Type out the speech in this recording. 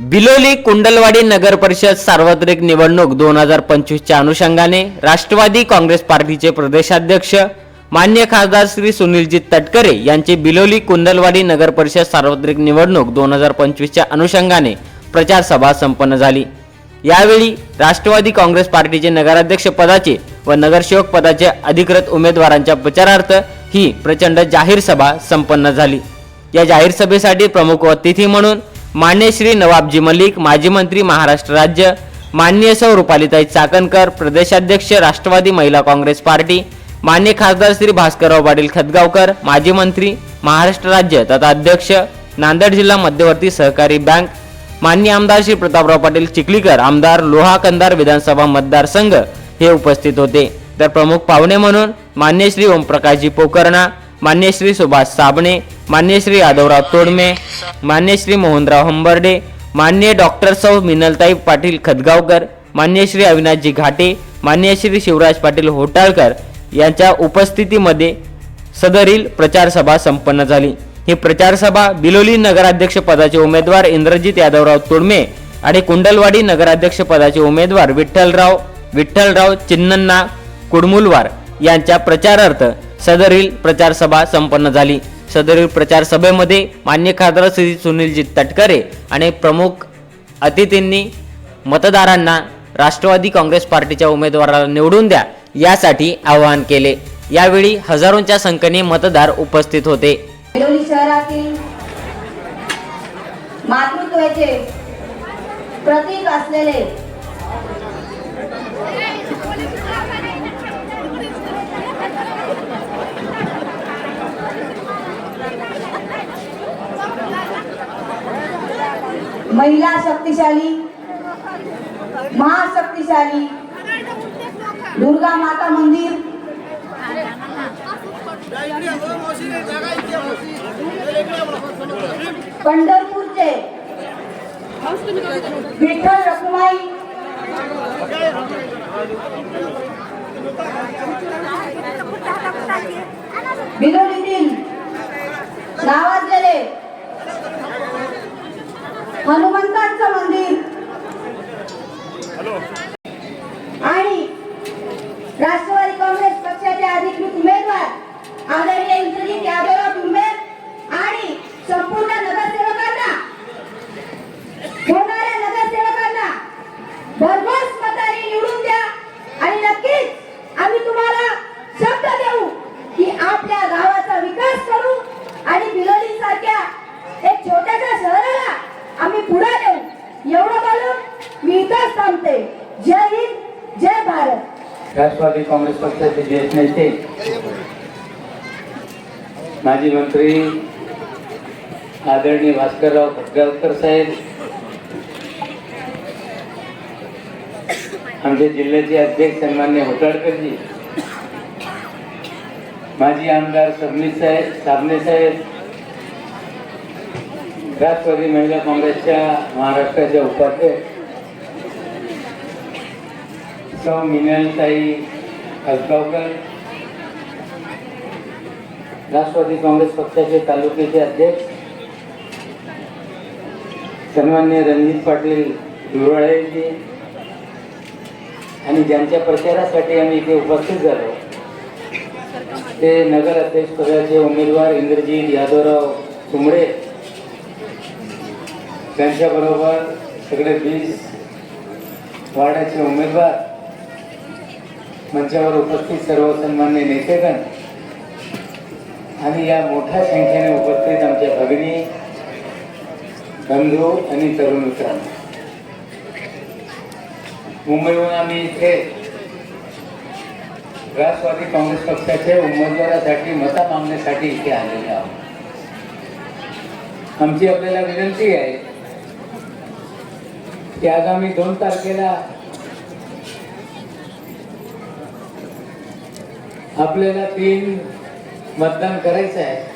बिलोली कुंडलवाडी नगर परिषद सार्वत्रिक निवडणूक दोन हजार पंचवीसच्या अनुषंगाने राष्ट्रवादी काँग्रेस पार्टीचे प्रदेशाध्यक्ष मान्य खासदार श्री सुनीलजी तटकरे यांची बिलोली कुंडलवाडी नगर परिषद सार्वत्रिक निवडणूक दोन हजार पंचवीसच्या अनुषंगाने प्रचार सभा संपन्न झाली. यावेळी राष्ट्रवादी काँग्रेस पार्टीचे नगराध्यक्ष पदाचे व नगरसेवक पदाचे अधिकृत उमेदवारांच्या प्रचारार्थ ही प्रचंड जाहीर सभा संपन्न झाली. या जाहीर सभेसाठी प्रमुख अतिथी म्हणून मान्य श्री नवाबजी मलिक माजी मंत्री महाराष्ट्र राज्य मान्य सौ रुपालीताई चाकणकर प्रदेशाध्यक्ष राष्ट्रवादी महिला काँग्रेस पार्टी मान्य खासदार श्री भास्करराव पाटील खतगावकर माजी मंत्री महाराष्ट्र राज्य तथा अध्यक्ष नांदेड जिल्हा मध्यवर्ती सहकारी बँक मान्य आमदार श्री प्रतापराव पाटील चिखलीकर आमदार लोहा कंदार विधानसभा मतदारसंघ हे उपस्थित होते. तर प्रमुख पाहुणे म्हणून मान्य श्री ओमप्रकाशजी पोकर्णा मान्य श्री सुभाष साबणे मान्य श्री यादवराव तोडमे मान्य श्री मोहनराव हंबर्डे मान्य डॉक्टर सौ मिनलताई पाटील खदगावकर मान्य श्री अविनाशजी घाटे मान्य श्री शिवराज पाटील होटाळकर यांच्या उपस्थितीमध्ये सदरील प्रचारसभा संपन्न झाली. ही प्रचारसभा बिलोली नगराध्यक्ष पदाचे उमेदवार इंद्रजित यादवराव तुडमे आणि कुंडलवाडी नगराध्यक्ष पदाचे उमेदवार विठ्ठलराव विठ्ठलराव चिन्नन्ना कुडमुलवार यांच्या प्रचारार्थ सदरील प्रचारसभा संपन्न झाली. सदरील प्रचार सभेमध्ये मान्य खासदार श्री सुनीलजी तटकरे आणि प्रमुख अतिथींनी मतदारांना राष्ट्रवादी काँग्रेस पार्टीच्या उमेदवाराला निवडून द्या यासाठी आवाहन केले. यावेळी हजारोंच्या संख्येने मतदार उपस्थित होते. शहरातील मातृत्वाचे प्रतीक असलेले महिला शक्तिशाली महाशक्तिशाली दुर्गा माता मंदिर पंढरपूरचे विठ्ठल रखुमाई बिलोलीतील गावात हनुमंतांचं मंदिर आणि राष्ट्रवादी काँग्रेस पक्षाचे अधिकृत उमेदवार आदरणीय इंद्रजित यादवराव टुंबे आणि संपूर्ण नगरसेवकांना होणाऱ्या नगरसेवकांना भरघोस मताने निवडून द्या आणि नक्कीच आम्ही तुम्हाला शब्द देऊ की आपल्या गावाचा विकास करू आणि बिलोली सारख्या एक छोट्याशा शहराला आम्ही पुढे नेऊ एवढं बोलून मी इथंच थांबते. जय हिंद जय भारत. राष्ट्रवादी काँग्रेस पक्षाचे ज्येष्ठ नेते माजी मंत्री आदरणीय भास्करराव खटगावकर साहेब आमचे जिल्ह्याचे अध्यक्ष सन्मान्य होटाळकरजी माजी आमदार सबनीस साहेब साबणे साहेब राष्ट्रवादी महिला काँग्रेसच्या महाराष्ट्राच्या उपाध्यक्ष सौ मिनलताई हसगावकर राष्ट्रवादी काँग्रेस पक्षाचे तालुक्याचे अध्यक्ष सन्मान्य रणजित पाटील दुरवाळेजी आणि ज्यांच्या प्रचारासाठी आम्ही इथे उपस्थित झालो ते नगर अध्यक्षपदाचे उमेदवार इंद्रजीत यादवराव कुंबळे त्यांच्याबरोबर सगळे वीस वार्डाचे उमेदवार मंचावर उपस्थित सर्व सन्मान्य नेतेगण आणि या मोठ्या संख्येने उपस्थित आमच्या भगिनी बंधू आणि तरुण मित्रांनो. मुंबईहून आम्ही इथे राष्ट्रवादी काँग्रेस पक्षाच्या उमेदवारासाठी मता मागण्यासाठी इथे आलेले आहोत. आमची आपल्याला विनंती आहे की आगामी दोन तारखेला आपल्याला तीन मतदान करायचं आहे.